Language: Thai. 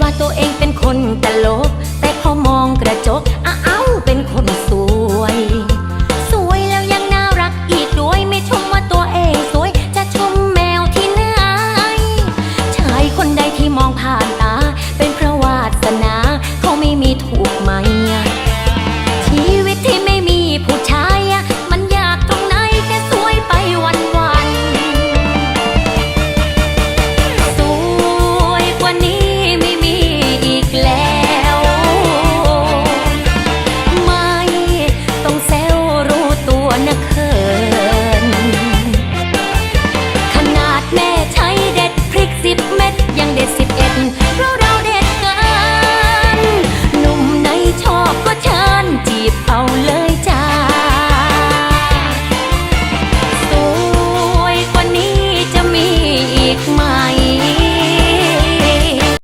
ว่าตัวเองเป็นคนตลก กใหม่